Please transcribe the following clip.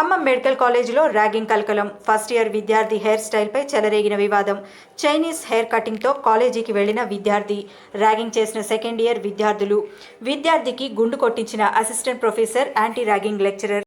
Khammam medical కాలేజీలో ragging కలకలం. First year విద్యార్థి హెయిర్ స్టైల్పై చెలరేగిన వివాదం. చైనీస్ హెయిర్ కటింగ్తో కాలేజీకి వెళ్ళిన విద్యార్థి. ర్యాగింగ్ చేసిన సెకండ్ ఇయర్ విద్యార్థులు. విద్యార్థికి గుండు కొట్టించిన assistant professor anti ragging lecturer.